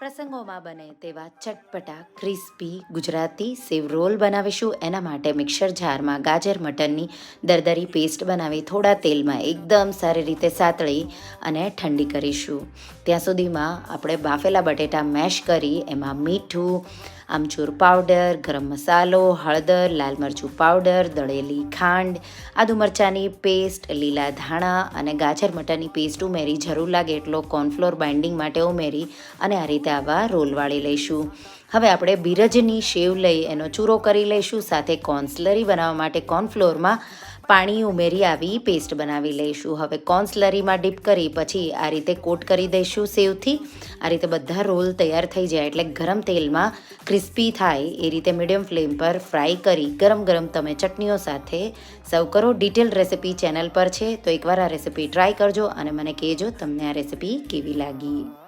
પ્રસંગોમાં બને તેવા ચટપટા, ક્રિસ્પી, ગુજરાતી સેવ રોલ બનાવીશું. એના માટે મિક્સર જારમાં ગાજર મટનની દરદરી પેસ્ટ બનાવી થોડા તેલમાં એકદમ સારી રીતે સાતળી અને ઠંડી કરીશું. ત્યાં સુધીમાં આપણે બાફેલા બટેટા મેશ કરી, એમાં મીઠું, આમચૂર પાવડર, ગરમ મસાલો, હળદર, લાલ મરચું પાવડર, દળેલી ખાંડ, આદુ મરચાંની પેસ્ટ, લીલા ધાણા અને ગાજર મટરની પેસ્ટ ઉમેરી. જરૂર લાગે એટલો કોર્નફ્લોર બાઇન્ડિંગ માટે ઉમેરી અને આ રીતે આવા રોલ વાળી લઈશું. હવે આપણે બીરજની શેવ લઈ એનો ચૂરો કરી લઈશું, સાથે કોન્સલરી બનાવવા માટે કોર્નફ્લોરમાં પાણી ઉમેરી આવી પેસ્ટ બનાવી લઈશું. હવે કોન્સલરીમાં ડીપ કરી પછી આ રીતે કોટ કરી દઈશું સેવથી આ રીતે બધા રોલ તૈયાર થઈ જાય એટલે ગરમ તેલમાં ક્રિસ્પી થાય એ રીતે મીડિયમ ફ્લેમ પર ફ્રાય કરી ગરમ ગરમ તમે ચટણીઓ સાથે સર્વ કરો. ડિટેલ રેસિપી ચેનલ પર છે, તો એકવાર આ રેસિપી ટ્રાય કરજો અને મને કહેજો તમને આ રેસિપી કેવી લાગી.